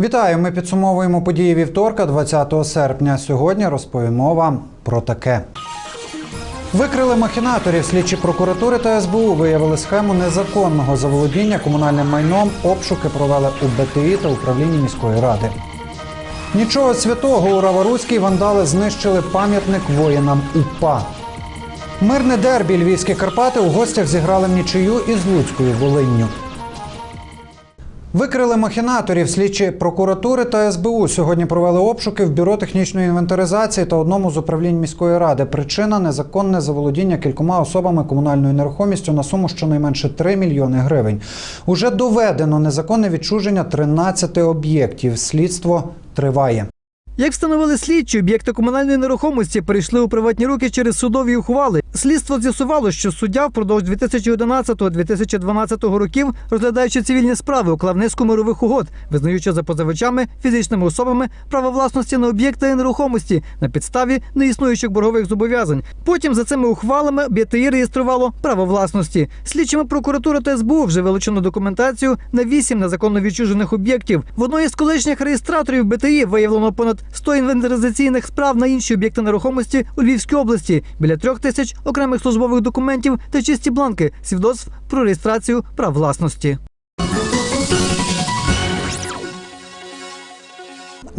Вітаю! Ми підсумовуємо події вівторка, 20 серпня. Сьогодні розповімо вам про таке. Викрили махінаторів. Слідчі прокуратури та СБУ виявили схему незаконного заволодіння комунальним майном. Обшуки провели у БТІ та управлінні міської ради. Нічого святого у Раваруській вандали знищили пам'ятник воїнам УПА. Мирне дербі Львівські Карпати у гостях зіграли нічию із Луцькою Волинню. Викрили махінаторів. Слідчі прокуратури та СБУ сьогодні провели обшуки в бюро технічної інвентаризації та одному з управлінь міської ради. Причина незаконне заволодіння кількома особами комунальною нерухомістю на суму щонайменше 3 мільйони гривень. Уже доведено незаконне відчуження 13 об'єктів. Слідство триває. Як встановили слідчі, об'єкти комунальної нерухомості перейшли у приватні руки через судові ухвали. Слідство з'ясувало, що суддя впродовж 2011-2012 років, розглядаючи цивільні справи, уклав низку мирових угод, визнаючи за позивачами, фізичними особами право власності на об'єкти нерухомості на підставі неіснуючих боргових зобов'язань. Потім за цими ухвалами БТІ реєструвало право власності. Слідчими прокуратури та СБУ вже вилучено документацію на вісім незаконно відчужених об'єктів. В одної з колишніх реєстраторів БТІ виявлено понад 100 інвентаризаційних справ на інші об'єкти нерухомості у Львівській області, біля трьох тисяч окремих службових документів та чисті бланки свідоцтв про реєстрацію прав власності.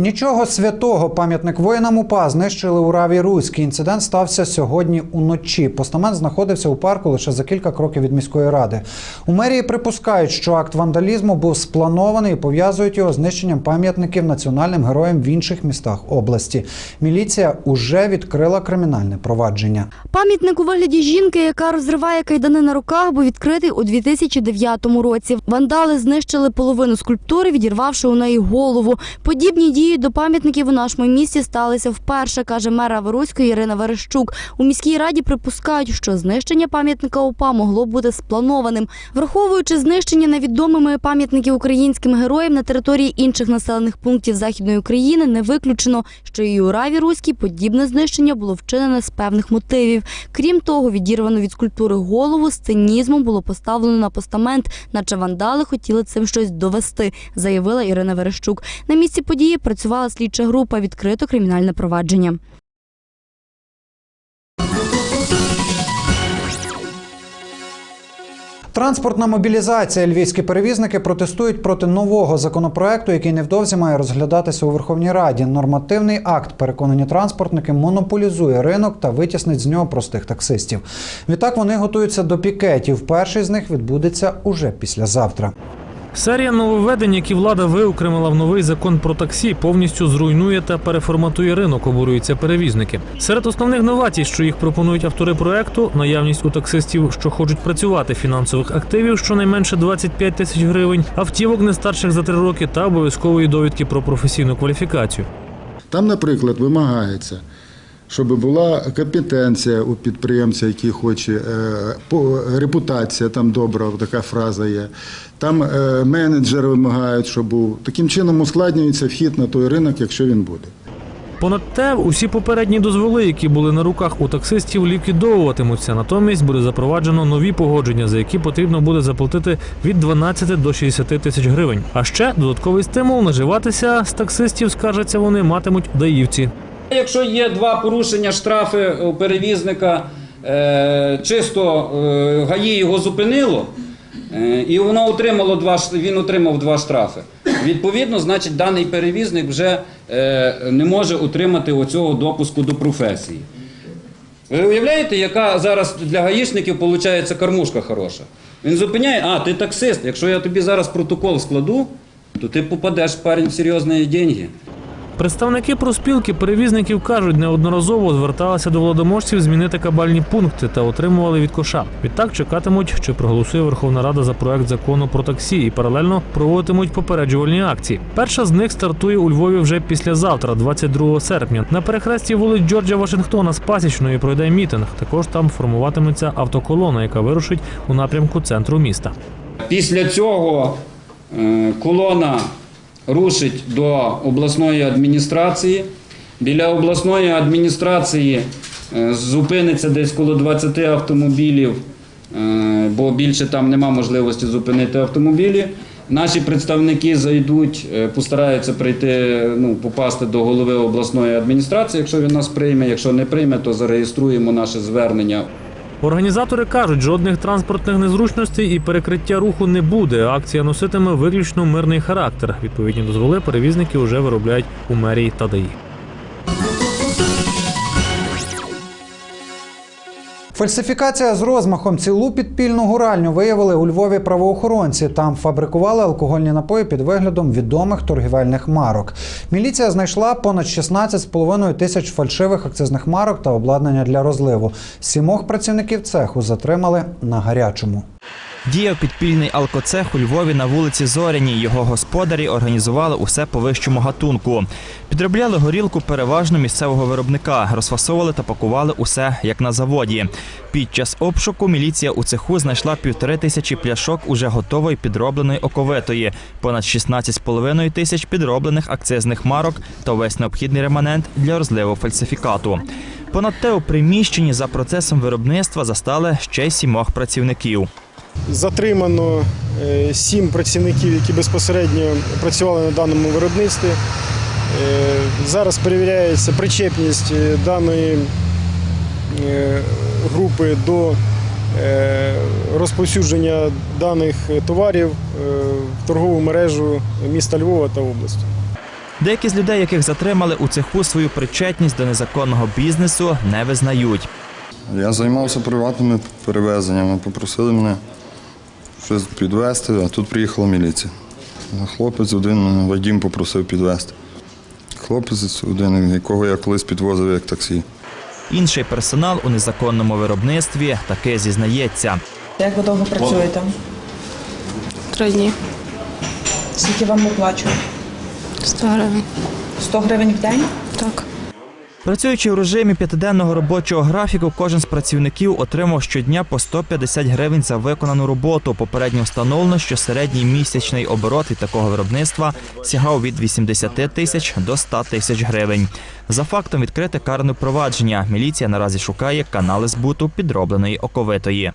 Нічого святого пам'ятник воїнам УПА знищили у Раві Руській. Інцидент стався сьогодні уночі. Постамент знаходився у парку лише за кілька кроків від міської ради. У мерії припускають, що акт вандалізму був спланований і пов'язують його знищенням пам'ятників національним героям в інших містах області. Міліція уже відкрила кримінальне провадження. Пам'ятник у вигляді жінки, яка розриває кайдани на руках, був відкритий у 2009 році. Вандали знищили половину скульптури, відірвавши у неї голову. Подібні дії до пам'ятників у нашому місті сталися вперше, каже мера Веруської Ірина Верещук. У міській раді припускають, що знищення пам'ятника УПА могло бути спланованим, враховуючи знищення невідомими пам'ятників українським героям на території інших населених пунктів Західної України. Не виключено, що і у Раві Руській подібне знищення було вчинене з певних мотивів. Крім того, відірвано від скульптури голову з цинізмом було поставлено на постамент, наче вандали хотіли цим щось довести, заявила Ірина Верещук. На місці події працювала слідча група, відкрито кримінальне провадження. Транспортна мобілізація. Львівські перевізники протестують проти нового законопроекту, який невдовзі має розглядатися у Верховній Раді. Нормативний акт, переконані транспортники, монополізує ринок та витіснить з нього простих таксистів. Відтак вони готуються до пікетів. Перший з них відбудеться уже післязавтра. Серія нововведень, які влада виокремила в новий закон про таксі, повністю зруйнує та переформатує ринок, обурюються перевізники. Серед основних новацій, що їх пропонують автори проекту, наявність у таксистів, що хочуть працювати фінансових активів, щонайменше 25 тисяч гривень, автівок не старших за три роки та обов'язкової довідки про професійну кваліфікацію. Там, наприклад, вимагається, щоб була компетенція у підприємця, який хоче, е, репутація там добра, така фраза є. Там е, менеджери вимагають, щоб був. Таким чином ускладнюється вхід на той ринок, якщо він буде. Понад те, усі попередні дозволи, які були на руках у таксистів, ліквідовуватимуться. Натомість буде запроваджено нові погодження, за які потрібно буде заплатити від 12 до 60 тисяч гривень. А ще додатковий стимул наживатися з таксистів, скаржаться вони, матимуть даївці. Якщо є два порушення штрафи у перевізника, е, чисто е, ГАІ його зупинило, е, і воно отримало два, він отримав два штрафи. Відповідно, значить, даний перевізник вже не може отримати оцього допуску до професії. Ви уявляєте, яка зараз для гаїшників виходить кормушка хороша? Він зупиняє, а ти таксист. Якщо я тобі зараз протокол складу, то ти попадеш парень в серйозні деньги. Представники проспілки перевізників кажуть, неодноразово зверталися до владоможців змінити кабальні пункти та отримували від коша. Відтак чекатимуть, чи проголосує Верховна Рада за проект закону про таксі і паралельно проводитимуть попереджувальні акції. Перша з них стартує у Львові вже післязавтра, 22 серпня. На перехресті вулиць Джорджа Вашингтона з Пасічної пройде мітинг. Також там формуватиметься автоколона, яка вирушить у напрямку центру міста. Після цього е, колона рушить до обласної адміністрації. Біля обласної адміністрації е, зупиниться десь коло 20 автомобілів, е, бо більше там нема можливості зупинити автомобілі. Наші представники зайдуть, е, постараються прийти, ну, попасти до голови обласної адміністрації, якщо він нас прийме. Якщо не прийме, то зареєструємо наше звернення Організатори кажуть, жодних транспортних незручностей і перекриття руху не буде. Акція носитиме виключно мирний характер. Відповідні дозволи перевізники вже виробляють у мерії та ДАІ. Фальсифікація з розмахом цілу підпільну гуральню виявили у Львові правоохоронці. Там фабрикували алкогольні напої під виглядом відомих торгівельних марок. Міліція знайшла понад 16,5 тисяч фальшивих акцизних марок та обладнання для розливу. Сімох працівників цеху затримали на гарячому. Діяв підпільний алкоцех у Львові на вулиці Зоряній. Його господарі організували усе по вищому гатунку. Підробляли горілку переважно місцевого виробника, розфасовували та пакували усе як на заводі. Під час обшуку міліція у цеху знайшла півтори тисячі пляшок уже готової підробленої оковитої, понад 16,5 тисяч підроблених акцизних марок та весь необхідний реманент для розливу фальсифікату. Понад те у приміщенні за процесом виробництва застали ще й сімох працівників. Затримано е, сім працівників, які безпосередньо працювали на даному виробництві. Е, Зараз перевіряється причепність е, даної групи до розповсюдження даних товарів в торгову мережу міста Львова та області. Деякі з людей, яких затримали у цеху, свою причетність до незаконного бізнесу не визнають. Я займався приватними перевезеннями. Попросили мене щось підвезти, а тут приїхала міліція. Хлопець один Вадім попросив підвезти. Хлопець один, якого я колись підвозив як таксі. Інший персонал у незаконному виробництві таки зізнається. Як ви довго працюєте? Три дні. Скільки вам оплачують? 100 гривень. 100 гривень в день? Так. Працюючи в режимі п'ятиденного робочого графіку, кожен з працівників отримав щодня по 150 гривень за виконану роботу. Попередньо встановлено, що середній місячний оборот від такого виробництва сягав від 80 тисяч до 100 тисяч гривень. За фактом відкрите карне провадження. Міліція наразі шукає канали збуту підробленої оковитої.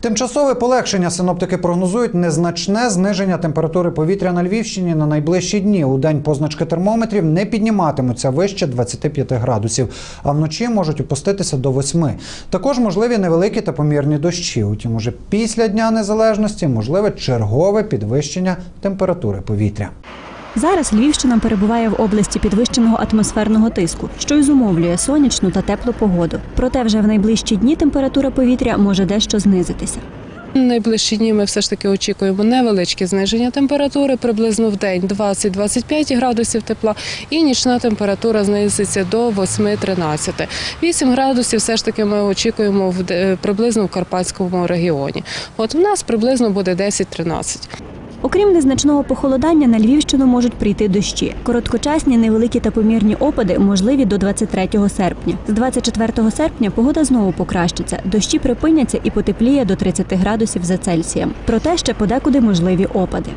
Тимчасове полегшення синоптики прогнозують незначне зниження температури повітря на Львівщині на найближчі дні. У день позначки термометрів не підніматимуться вище 25 градусів, а вночі можуть опуститися до 8. Також можливі невеликі та помірні дощі. Утім, уже після Дня Незалежності можливе чергове підвищення температури повітря. Зараз Львівщина перебуває в області підвищеного атмосферного тиску, що й зумовлює сонячну та теплу погоду. Проте вже в найближчі дні температура повітря може дещо знизитися. Найближчі дні ми все ж таки очікуємо невеличке зниження температури, приблизно в день 20-25 градусів тепла, і нічна температура знизиться до 8-13. 8 градусів все ж таки ми очікуємо в приблизно в Карпатському регіоні. От у нас приблизно буде 10-13. Окрім незначного похолодання, на Львівщину можуть прийти дощі. Короткочасні, невеликі та помірні опади можливі до 23 серпня. З 24 серпня погода знову покращиться. Дощі припиняться і потепліє до 30 градусів за Цельсієм. Проте ще подекуди можливі опади.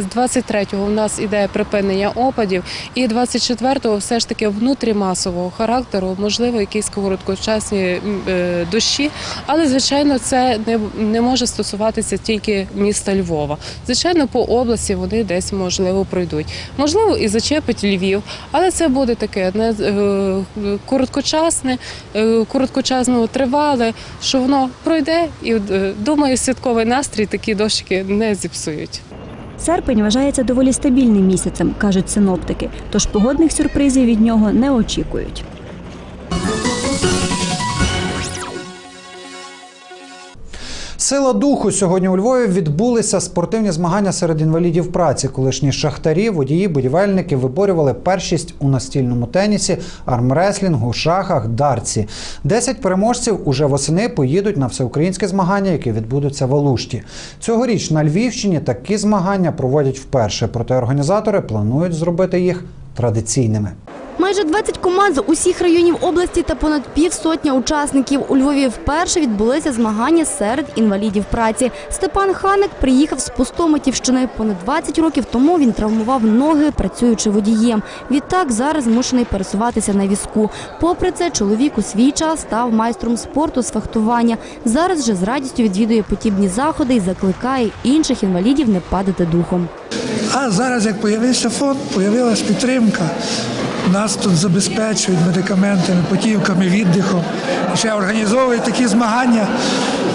З 23-го у нас іде припинення опадів, і 24-го все ж таки внутрімасового характеру, можливо, якісь короткочасні е, дощі, але звичайно це не, може стосуватися тільки міста Львова. Звичайно, по області вони десь можливо пройдуть. Можливо, і зачепить Львів, але це буде таке е, короткочасне, е, короткочасно тривале, що воно пройде, і думаю, святковий настрій такі дощики не зіпсують. Серпень вважається доволі стабільним місяцем, кажуть синоптики, тож погодних сюрпризів від нього не очікують. Сила духу сьогодні у Львові відбулися спортивні змагання серед інвалідів праці. Колишні шахтарі, водії, будівельники виборювали першість у настільному тенісі, армреслінгу, шахах, дарці. Десять переможців уже восени поїдуть на всеукраїнські змагання, які відбудуться в Алушті. Цьогоріч на Львівщині такі змагання проводять вперше, проте організатори планують зробити їх традиційними. Майже 20 команд з усіх районів області та понад півсотня учасників. У Львові вперше відбулися змагання серед інвалідів праці. Степан Ханик приїхав з Пустомитівщини. Понад 20 років тому він травмував ноги, працюючи водієм. Відтак зараз змушений пересуватися на візку. Попри це, чоловік у свій час став майстром спорту з фехтування. Зараз же з радістю відвідує подібні заходи і закликає інших інвалідів не падати духом. А зараз, як з'явився фонд, з'явилася підтримка. Нас тут забезпечують медикаментами, потівками, віддихом. Ще організовують такі змагання,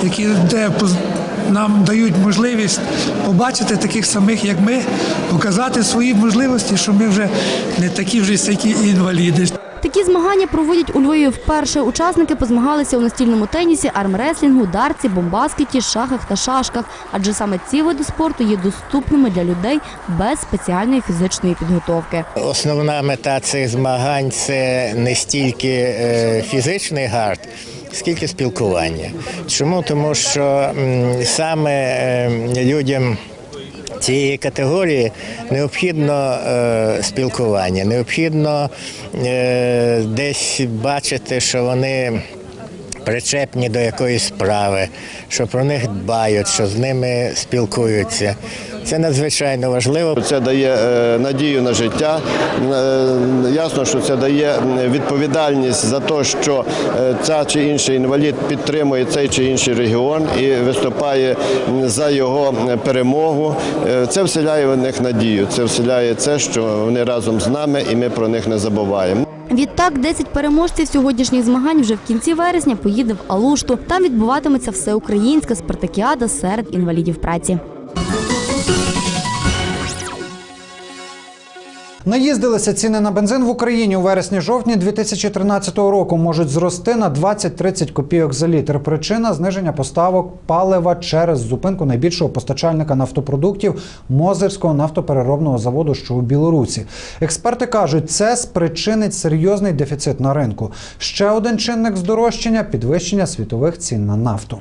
які де нам дають можливість побачити таких самих, як ми, показати свої можливості, що ми вже не такі вже сякі інваліди. Такі змагання проводять у Львові вперше. Учасники позмагалися у настільному тенісі, армреслінгу, дарці, бомбаскеті, шахах та шашках. Адже саме ці види спорту є доступними для людей без спеціальної фізичної підготовки. Основна мета цих змагань це не стільки е, фізичний гард, скільки спілкування. Чому? Тому що саме е, людям. Цієї категорії необхідно е, спілкування, необхідно е, десь бачити, що вони причепні до якоїсь справи, що про них дбають, що з ними спілкуються. Це надзвичайно важливо. Це дає е, надію на життя. Е, Ясно, що це дає відповідальність за те, що е, ця чи інший інвалід підтримує цей чи інший регіон і виступає за його перемогу. Це вселяє в них надію. Це вселяє це, що вони разом з нами, і ми про них не забуваємо. Відтак 10 переможців сьогоднішніх змагань вже в кінці вересня поїде в Алушту. Там відбуватиметься всеукраїнська спартакіада серед інвалідів праці. Наїздилися ціни на бензин в Україні у вересні-жовтні 2013 року можуть зрости на 20-30 копійок за літр. Причина зниження поставок палива через зупинку найбільшого постачальника нафтопродуктів Мозерського нафтопереробного заводу, що у Білорусі. Експерти кажуть, це спричинить серйозний дефіцит на ринку. Ще один чинник здорожчання підвищення світових цін на нафту.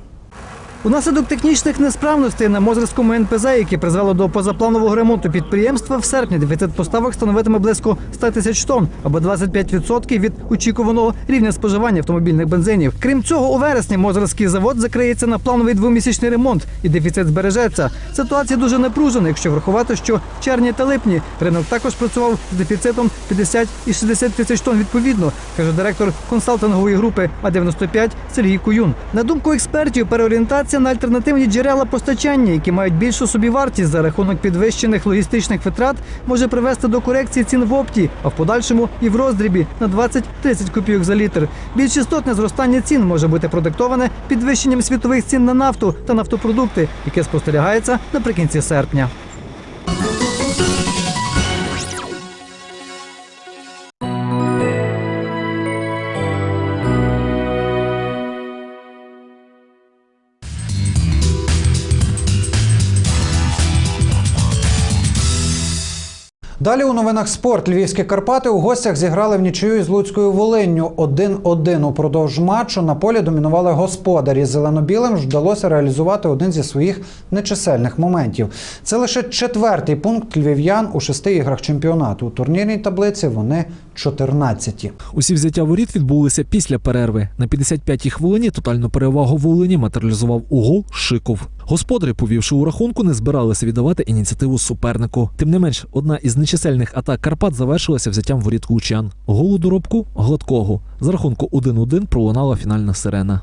Унаслідок технічних несправностей на Мозерському НПЗ, яке призвело до позапланового ремонту підприємства, в серпні дефіцит поставок становитиме близько 100 тисяч тонн або 25% від очікуваного рівня споживання автомобільних бензинів. Крім цього, у вересні Мозерський завод закриється на плановий двомісячний ремонт, і дефіцит збережеться. Ситуація дуже напружена, якщо врахувати, що в червні та липні ринок також працював з дефіцитом 50 і 60 тисяч тонн відповідно, каже директор консалтингової групи А95 Сергій Куюн. На думку експертів, переорієнтація на альтернативні джерела постачання, які мають більшу собівартість за рахунок підвищених логістичних витрат, може привести до корекції цін в опті, а в подальшому і в роздрібі на 20-30 копійок за літр. Більш істотне зростання цін може бути продиктоване підвищенням світових цін на нафту та нафтопродукти, яке спостерігається наприкінці серпня. Далі у новинах спорт. Львівські Карпати у гостях зіграли в нічию з Луцькою Волинню 1-1. Упродовж матчу на полі домінували господарі. Зелено-білим вдалося реалізувати один зі своїх нечисельних моментів. Це лише четвертий пункт львів'ян у шести іграх чемпіонату. У турнірній таблиці вони 14-ті. Усі взяття воріт відбулися після перерви. На 55-й хвилині тотальну перевагу Волині матеріалізував у гол Шиков. Господарі, повівши у рахунку, не збиралися віддавати ініціативу супернику. Тим не менш, одна із нечисельних атак Карпат завершилася взяттям воріт лучан. Голу доробку гладкого. За рахунку 1-1 пролунала фінальна сирена.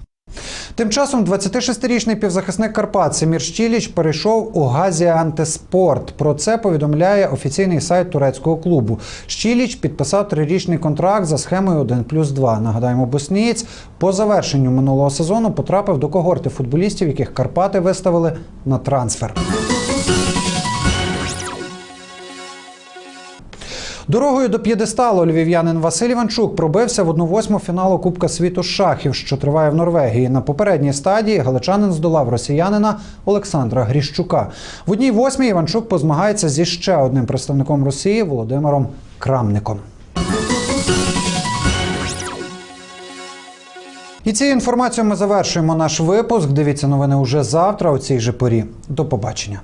Тим часом 26-річний півзахисник Карпат Семір Щіліч перейшов у газі Антиспорт. Про це повідомляє офіційний сайт турецького клубу. Щіліч підписав трирічний контракт за схемою 1 плюс 2. Нагадаємо, боснієць по завершенню минулого сезону потрапив до когорти футболістів, яких Карпати виставили на трансфер. Дорогою до п'єдесталу львів'янин Василь Іванчук пробився в 1-8 фіналу Кубка світу шахів, що триває в Норвегії. На попередній стадії галичанин здолав росіянина Олександра Гріщука. В одній восьмій Іванчук позмагається зі ще одним представником Росії Володимиром Крамником. І цією інформацією ми завершуємо наш випуск. Дивіться новини уже завтра у цій же порі. До побачення.